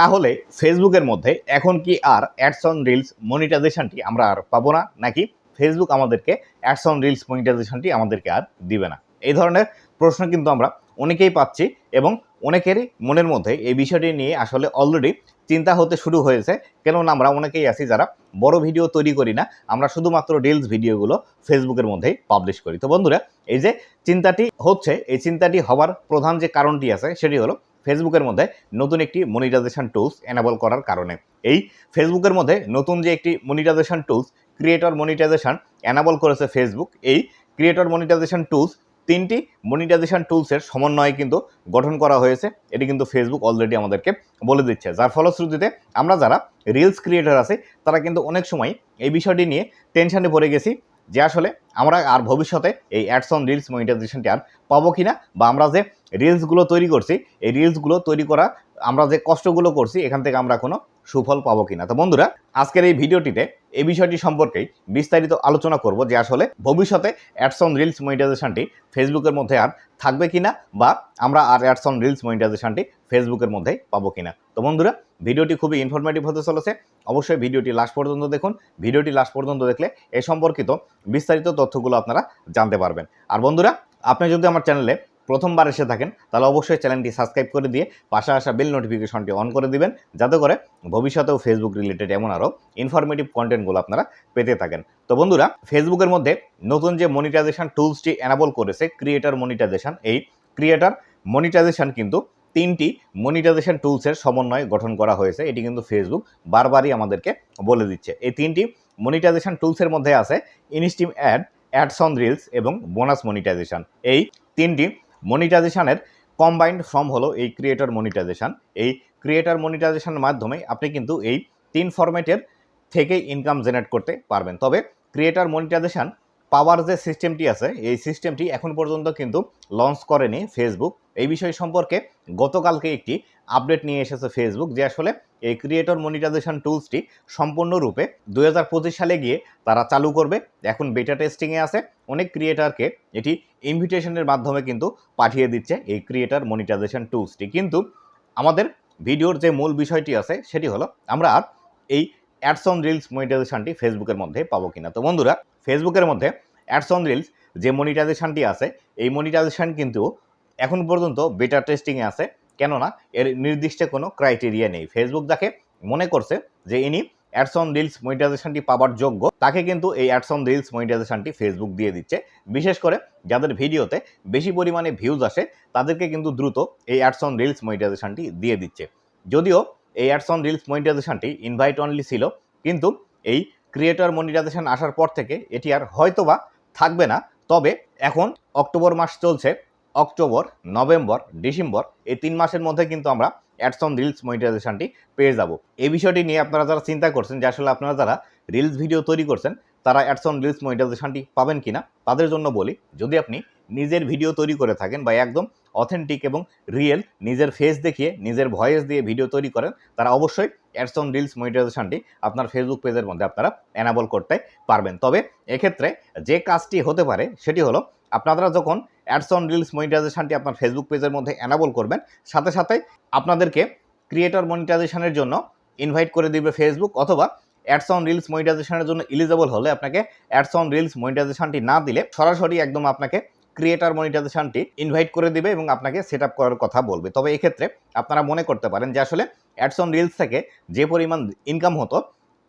তাহলে ফেসবুকের মধ্যে এখন কি আর অ্যাডস অন রিলস মনিটাইজেশনটি আমরা আর পাবো না? নাকি ফেসবুক আমাদেরকে অ্যাডস অন রিলস মনিটাইজেশনটি আমাদেরকে আর দিবে না? এই ধরনের প্রশ্ন কিন্তু আমরা অনেকেই পাচ্ছি এবং অনেকেরই মনের মধ্যে এই বিষয়টি নিয়ে আসলে অলরেডি চিন্তা হতে শুরু হয়েছে। কেননা আমরা অনেকেই আছি যারা বড় ভিডিও তৈরি করি না, আমরা শুধুমাত্র রিলস ভিডিওগুলো ফেসবুকের মধ্যেই পাবলিশ করি। তো বন্ধুরা, এই যে চিন্তাটি হচ্ছে, এই চিন্তাটি হওয়ার প্রধান যে কারণটি আছে, সেটি হলো ফেসবুকের মধ্যে নতুন একটি মনিটাইজেশন টুলস এনাবল করার কারণে। এই ফেসবুকের মধ্যে নতুন যে একটি monetization tools creator monetization enable করেছে ফেসবুক এই ক্রিয়েটর মনিটাইজেশন টুলস তিনটি মনিটাইজেশন টুলসের সমন্বয়ে কিন্তু গঠন করা হয়েছে। এটি কিন্তু ফেসবুক অলরেডি আমাদেরকে বলে দিচ্ছে। যার ফলশ্রুতিতে আমরা যারা রিলস ক্রিয়েটর আছে, তারা কিন্তু অনেক সময় এই বিষয়টি নিয়ে টেনশানে পড়ে গেছি। যে আসলে আমরা আর ভবিষ্যতে এই অ্যাডস অন রিলস মনিটাইজেশনটি আর পাবো কিনা বা আমরা যে রিলসগুলো তৈরি করছি, এই রিলসগুলো তৈরি করা, আমরা যে কষ্টগুলো করছি, এখান থেকে আমরা কোনো সুফল পাবো কিনা। তো বন্ধুরা, আজকের এই ভিডিওটিতে এই বিষয়টি সম্পর্কেই বিস্তারিত আলোচনা করব যে আসলে ভবিষ্যতে অ্যাডস অন রিলস মনিটাইজেশনটি ফেসবুকের মধ্যে আর থাকবে কিনা বা আমরা আর অ্যাডস অন রিলস মনিটাইজেশনটি ফেসবুকের মধ্যেই পাবো কিনা। তো বন্ধুরা ভিডিওটি খুবই ইনফরমেটিভ হতে চলেছে। অবশ্যই ভিডিওটি লাস্ট পর্যন্ত দেখুন। ভিডিওটি লাস্ট পর্যন্ত দেখলে এ সম্পর্কিত বিস্তারিত তথ্যগুলো আপনারা জানতে পারবেন। আর বন্ধুরা, আপনি যদি আমার চ্যানেলে প্রথমবার এসে থাকেন, তাহলে অবশ্যই চ্যানেলটি সাবস্ক্রাইব করে দিয়ে পাশে আসা বেল নোটিফিকেশনটি অন করে দিবেন, যাতে করে ভবিষ্যতেও ফেসবুক রিলেটেড এমন আরও ইনফরমেটিভ কন্টেন্টগুলো আপনারা পেতে থাকেন। তো বন্ধুরা ফেসবুকের মধ্যে নতুন যে মনিটাইজেশন টুলসটি অ্যানাবল করেছে ক্রিয়েটার মনিটাইজেশন এই ক্রিয়েটার মনিটাইজেশন কিন্তু তিনটি মনিটাইজেশন টুলসের সমন্বয়ে গঠন করা হয়েছে, এটি কিন্তু ফেসবুক বারবারই আমাদেরকে বলে দিচ্ছে। এই তিনটি মনিটাইজেশন টুলসের মধ্যে আছে instream ad ads on reels এবং বোনাস মনিটাইজেশন এই তিনটি মনিটাইজেশনের কম্বাইন্ড ফর্ম হলো এই ক্রিয়েটর মনিটাইজেশন এই ক্রিয়েটর মনিটাইজেশনের মাধ্যমে আপনি কিন্তু এই তিন ফরম্যাটের থেকে ইনকাম জেনারেট করতে পারবেন। তবে ক্রিয়েটর মনিটাইজেশন পাওয়ার যে সিস্টেমটি আছে, এই সিস্টেমটি এখন পর্যন্ত কিন্তু লঞ্চ করেনি ফেসবুক এই বিষয় সম্পর্কে গতকালকে একটি আপডেট নিয়ে এসেছে ফেসবুক যে আসলে এই ক্রিয়েটর মনিটাইজেশন টুলসটি সম্পূর্ণরূপে দু দুই সালে গিয়ে তারা চালু করবে। এখন বেটা টেস্টিংয়ে আছে। অনেক ক্রিয়েটারকে এটি ইনভিটেশনের মাধ্যমে কিন্তু পাঠিয়ে দিচ্ছে এই ক্রিয়েটর মনিটাইজেশন টুলসটি কিন্তু আমাদের ভিডিওর যে মূল বিষয়টি আছে, সেটি হলো আমরা এই অ্যাডস অন রিলস মনিটাইজেশনটি ফেসবুকের মধ্যে পাবো কিনা। তো বন্ধুরা ফেসবুকের মধ্যে অ্যাডস অন রিলস, যে মনিটাইজেশনটি আছে, এই মনিটাইজেশন কিন্তু এখন পর্যন্ত বেটা টেস্টিংয়ে আছে। কেননা, এর নির্দিষ্ট কোনো ক্রাইটেরিয়া নেই। ফেসবুক যাকে মনে করছে যে ইনি অ্যাডস অন রিলস মনিটাইজেশনটি পাওয়ার যোগ্য, তাকে কিন্তু এই অ্যাডস অন রিলস মনিটাইজেশনটি ফেসবুক দিয়ে দিচ্ছে। বিশেষ করে যাদের ভিডিওতে বেশি পরিমাণে ভিউজ আসে, তাদেরকে কিন্তু দ্রুত এই অ্যাডস অন রিলস মনিটাইজেশনটি দিয়ে দিচ্ছে। যদিও এই অ্যাডস অন রিলস মনিটাইজেশনটি ইনভাইট অনলি ছিল, কিন্তু এই ক্রিয়েটর মনিটাইজেশন আসার পর থেকে এটি আর হয়তোবা থাকবে না। তবে এখন অক্টোবর মাস চলছে, অক্টোবর, নভেম্বর, ডিসেম্বর, এই তিন মাসের মধ্যে কিন্তু আমরা অ্যাডস অন রিলস মনিটাইজেশনটি পেয়ে যাব। এই বিষয়টি নিয়ে আপনারা যারা চিন্তা করছেন যে আসলে আপনারা যারা রিলস ভিডিও তৈরি করছেন, তারা অ্যাডস অন রিলস মনিটাইজেশনটি পাবেন কিনা, তাদের জন্য বলি, যদি আপনি নিজের ভিডিও তৈরি করে থাকেন বা একদম অথেন্টিক এবং রিয়েল নিজের ফেস দেখিয়ে, নিজের ভয়েস দিয়ে ভিডিও তৈরি করেন, তারা অবশ্যই অ্যাডস অন রিলস মনিটাইজেশনটি আপনার ফেসবুক পেজের মধ্যে আপনারা অ্যানাবল করতে পারবেন। তবে এক্ষেত্রে যে কাজটি হতে পারে, সেটি হলো আপনারা যখন অ্যাডস অন রিলস মনিটাইজেশনটি আপনার ফেসবুক পেজের মধ্যে অ্যানাবল করবেন, সাথে সাথে আপনাদেরকে ক্রিয়েটর মনিটাইজেশনের জন্য ইনভাইট করে দিবে ফেসবুক অথবা অ্যাডস অন রিলস মনিটাইজেশনের জন্য ইলিজেবল হলে আপনাকে অ্যাডস অন রিলস মনিটাইজেশনটি না দিলে সরাসরি একদম আপনাকে ক্রিয়েটার মনিটাইজেশনটি ইনভাইট করে দিবে এবং আপনাকে সেট আপ করার কথা বলবে। তবে এক্ষেত্রে আপনারা মনে করতে পারেন যে আসলে অ্যাডস অন রিলস থেকে যে পরিমাণ ইনকাম হতো,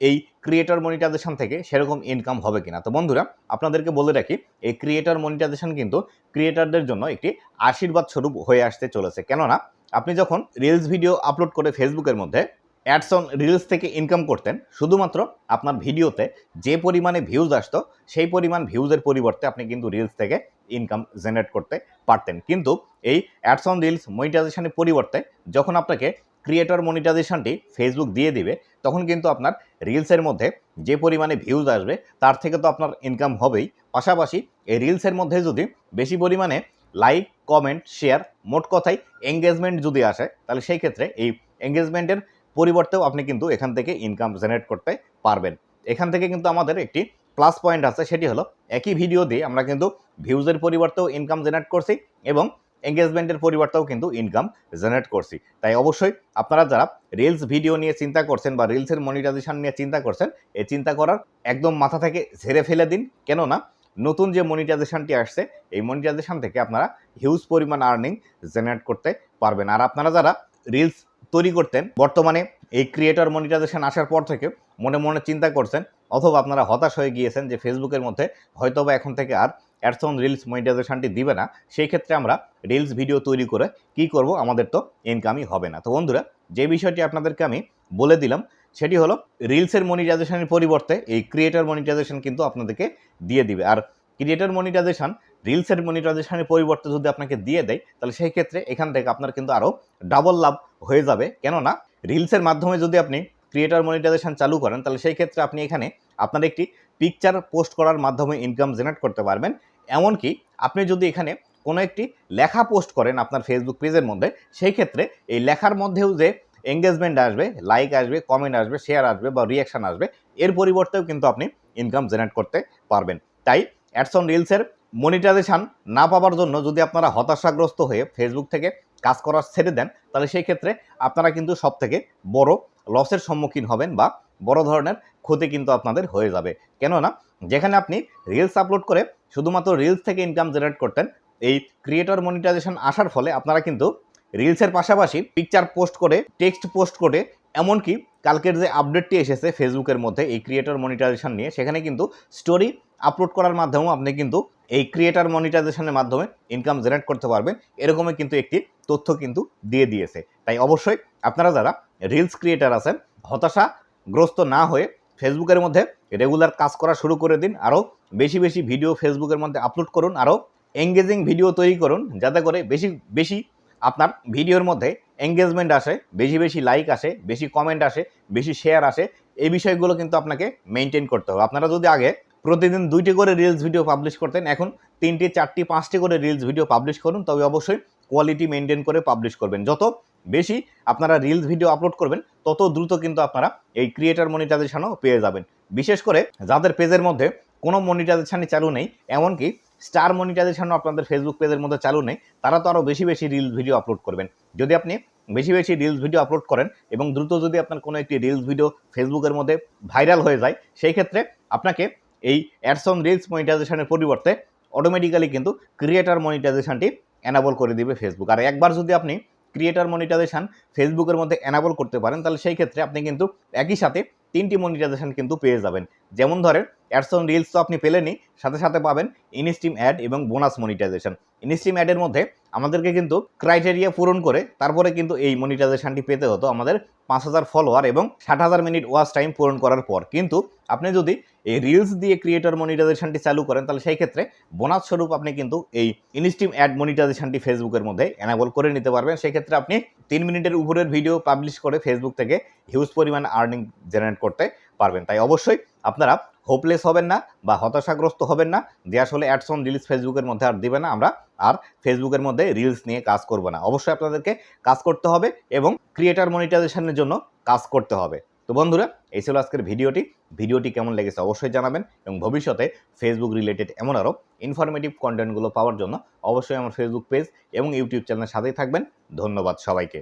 এই ক্রিয়েটার মনিটাইজেশন থেকে সেরকম ইনকাম হবে কিনা। তো বন্ধুরা, আপনাদেরকে বলে রাখি, এই ক্রিয়েটার মনিটাইজেশন কিন্তু ক্রিয়েটারদের জন্য একটি আশীর্বাদ স্বরূপ হয়ে আসতে চলেছে। কেননা, আপনি যখন রিলস ভিডিও আপলোড করে ফেসবুকের মধ্যে অ্যাডস অন রিলস থেকে ইনকাম করতেন, শুধুমাত্র আপনার ভিডিওতে যে পরিমাণে ভিউজ আসতো, সেই পরিমাণ ভিউজের পরিবর্তে আপনি কিন্তু রিলস থেকে ইনকাম জেনারেট করতে পারতেন। কিন্তু এই অ্যাডস অন রিলস মনিটাইজেশনের পরিবর্তে যখন আপনাকে ক্রিয়েটর মনিটাইজেশনটি ফেসবুক দিয়ে দিবে, তখন কিন্তু আপনার রিলসের মধ্যে যে পরিমাণে ভিউজ আসবে, তার থেকে তো আপনার ইনকাম হবেই। পাশাপাশি এই রিলসের মধ্যে যদি বেশি পরিমাণে লাইক কমেন্ট শেয়ার মোট কথাই এঙ্গেজমেন্ট যদি আসে, তাহলে সেই ক্ষেত্রে এই এঙ্গেজমেন্টের পরিবর্তেও আপনি কিন্তু এখান থেকে ইনকাম জেনারেট করতে পারবেন। এখান থেকে কিন্তু আমাদের একটি প্লাস পয়েন্ট আছে, সেটি হলো একই ভিডিও দিয়ে আমরা কিন্তু ভিউজের পরিবর্তেও ইনকাম জেনারেট করছি এবং এঙ্গেজমেন্টের পরিবর্তেও কিন্তু ইনকাম জেনারেট করছি। তাই অবশ্যই আপনারা যারা রিলস ভিডিও নিয়ে চিন্তা করছেন বা রিলসের মনিটাইজেশন নিয়ে চিন্তা করছেন, এই চিন্তা করার একদম মাথা থেকে ঝেড়ে ফেলে দিন। কেননা নতুন যে মনিটাইজেশনটি আসছে, এই মনিটাইজেশন থেকে আপনারা হিউজ পরিমাণ আর্নিং জেনারেট করতে পারবেন। আর আপনারা যারা রিলস তৈরি করতেন, বর্তমানে এই ক্রিয়েটর মনিটাইজেশন আসার পর থেকে মনে মনে চিন্তা করছেন অথবা আপনারা হতাশ হয়ে গিয়েছেন যে ফেসবুকের মধ্যে হয়তোবা এখন থেকে আর অ্যাডসন রিলস মনিটাইজেশনটি দিবে না, সেই ক্ষেত্রে আমরা রিলস ভিডিও তৈরি করে কি করব আমাদের তো ইনকামই হবে না। তো বন্ধুরা, যে বিষয়টি আপনাদেরকে আমি বলে দিলাম, সেটি হলো রিলসের মনিটাইজেশনের পরিবর্তে এই ক্রিয়েটার মনিটাইজেশন কিন্তু আপনাদেরকে দিয়ে দিবে। আর ক্রিয়েটার মনিটাইজেশন রিলসের মনিটাইজেশনের পরিবর্তে যদি আপনাকে দিয়ে দেয়, তাহলে সেই ক্ষেত্রে এখান থেকে আপনার কিন্তু আরও ডাবল লাভ হয়ে যাবে। কেননা, রিলসের মাধ্যমে যদি আপনি ক্রিয়েটর মনিটাইজেশন চালু করেন, তাহলে সেই ক্ষেত্রে আপনি এখানে আপনার একটি পিকচার পোস্ট করার মাধ্যমে ইনকাম জেনারেট করতে পারবেন। এমনকি আপনি যদি এখানে কোনো একটি লেখা পোস্ট করেন আপনার ফেসবুক পেজের মধ্যে, সেই ক্ষেত্রে এই লেখার মধ্যেও যে এঙ্গেজমেন্ট আসবে লাইক আসবে কমেন্ট আসবে শেয়ার আসবে বা রিয়াকশান আসবে, এর পরিবর্তেও কিন্তু আপনি ইনকাম জেনারেট করতে পারবেন। তাই অ্যাডসন রিলসের মনিটাইজেশন না পাওয়ার জন্য যদি আপনারা হতাশাগ্রস্ত হয়ে ফেসবুক থেকে কাজ করা ছেড়ে দেন, তাহলে সেই ক্ষেত্রে আপনারা কিন্তু সব থেকে বড় লসের সম্মুখীন হবেন বা বড় ধরনের ক্ষতি কিন্তু আপনাদের হয়ে যাবে। কেননা, যেখানে আপনি রিলস আপলোড করে শুধুমাত্র রিলস থেকে ইনকাম জেনারেট করতেন, এই ক্রিয়েটর মনিটাইজেশন আসার ফলে আপনারা কিন্তু রিলসের পাশাপাশি পিকচার পোস্ট করে টেক্সট পোস্ট করে, এমনকি কালকের যে আপডেটটি এসেছে ফেসবুকের মধ্যে, এই ক্রিয়েটর মনিটাইজেশন নিয়ে, সেখানে কিন্তু স্টোরি আপলোড করার মাধ্যমেও আপনি কিন্তু এই ক্রিয়েটার মনিটাইজেশনের মাধ্যমে ইনকাম জেনারেট করতে পারবেন। এরকমই কিন্তু একটি তথ্য কিন্তু দিয়ে দিয়েছে। তাই অবশ্যই আপনারা যারা রিলস ক্রিয়েটার আছেন, হতাশাগ্রস্ত না হয়ে ফেসবুকের মধ্যে রেগুলার কাজ করা শুরু করে দিন। আরও বেশি বেশি ভিডিও ফেসবুকের মধ্যে আপলোড করুন। আরও এঙ্গেজিং ভিডিও তৈরি করুন। যাতে করে বেশি বেশি আপনার ভিডিওর মধ্যে এঙ্গেজমেন্ট আসে, বেশি বেশি লাইক আসে, বেশি কমেন্ট আসে, বেশি শেয়ার আসে। এই বিষয়গুলো কিন্তু আপনাকে মেনটেন করতে হবে। আপনারা যদি আগে প্রতিদিন দুইটি করে রিলস ভিডিও পাবলিশ করতেন। এখন তিনটি, চারটি, পাঁচটি করে রিলস ভিডিও পাবলিশ করুন, তবে অবশ্যই কোয়ালিটি মেনটেন করে পাবলিশ করবেন। যত বেশি আপনারা রিলস ভিডিও আপলোড করবেন, তত দ্রুত কিন্তু আপনারা এই ক্রিয়েটার মনিটাইজেশনও পেয়ে যাবেন। বিশেষ করে যাদের পেজের মধ্যে কোনো মনিটাইজেশনই চালু নেই, এমনকি স্টার মনিটাইজেশনও আপনাদের ফেসবুক পেজের মধ্যে চালু নেই, তারা তো আরও বেশি বেশি রিলস ভিডিও আপলোড করবেন। যদি আপনি বেশি বেশি রিলস ভিডিও আপলোড করেন এবং দ্রুত যদি আপনার কোনো একটি রিলস ভিডিও ফেসবুকের মধ্যে ভাইরাল হয়ে যায়, সেই ক্ষেত্রে আপনাকে এই অ্যাডসন রিলস মনিটাইজেশনের পরিবর্তে অটোমেটিক্যালি কিন্তু ক্রিয়েটার মনিটাইজেশনটি অ্যানাবল করে দিবে ফেসবুক আর একবার যদি আপনি ক্রিয়েটার মনিটাইজেশন ফেসবুকের মধ্যে অ্যানাবল করতে পারেন, তাহলে সেই ক্ষেত্রে আপনি কিন্তু একই সাথে তিনটি মনিটাইজেশন কিন্তু পেয়ে যাবেন। যেমন ধরেন অ্যাডসন রিলস তো আপনি পেলেনই। সাথে সাথে পাবেন ইনস্টিম অ্যাড এবং বোনাস মনিটাইজেশন ইনস্টিম অ্যাডের মধ্যে আমাদেরকে কিন্তু ক্রাইটেরিয়া পূরণ করে তারপরে কিন্তু এই মনিটাইজেশনটি পেতে হতো আমাদের পাঁচ হাজার ফলোয়ার এবং ষাট হাজার মিনিট ওয়াচ টাইম পূরণ করার পর। কিন্তু আপনি যদি এই রিলস দিয়ে ক্রিয়েটর মনিটাইজেশনটি চালু করেন, তাহলে সেই ক্ষেত্রে বোনাস স্বরূপ আপনি কিন্তু এই ইনস্টিম অ্যাড মনিটাইজেশনটি ফেসবুকের মধ্যে এনাবল করে নিতে পারবেন। সেই ক্ষেত্রে আপনি তিন মিনিটের উপরের ভিডিও পাবলিশ করে ফেসবুক থেকে হিউজ পরিমাণ আর্নিং জেনারেট করতে পারবেন। তাই অবশ্যই আপনারা হোপলেস হবেন না বা হতাশাগ্রস্ত হবেন না, যে আসলে অ্যাডসন রিলস ফেসবুকের মধ্যে আর দিবে না আমরা, আর ফেসবুকের মধ্যে রিলস নিয়ে কাজ করব না। অবশ্যই আপনাদেরকে কাজ করতে হবে এবং ক্রিয়েটার মনিটাইজেশনের জন্য কাজ করতে হবে। তো বন্ধুরা, এই ছিল আজকের ভিডিওটি। ভিডিওটি কেমন লেগেছে অবশ্যই জানাবেন এবং ভবিষ্যতে ফেসবুক রিলেটেড এমন আরও ইনফরমেটিভ কন্টেন্টগুলো পাওয়ার জন্য অবশ্যই আমার ফেসবুক পেজ এবং ইউটিউব চ্যানেলের সাথেই থাকবেন। ধন্যবাদ সবাইকে।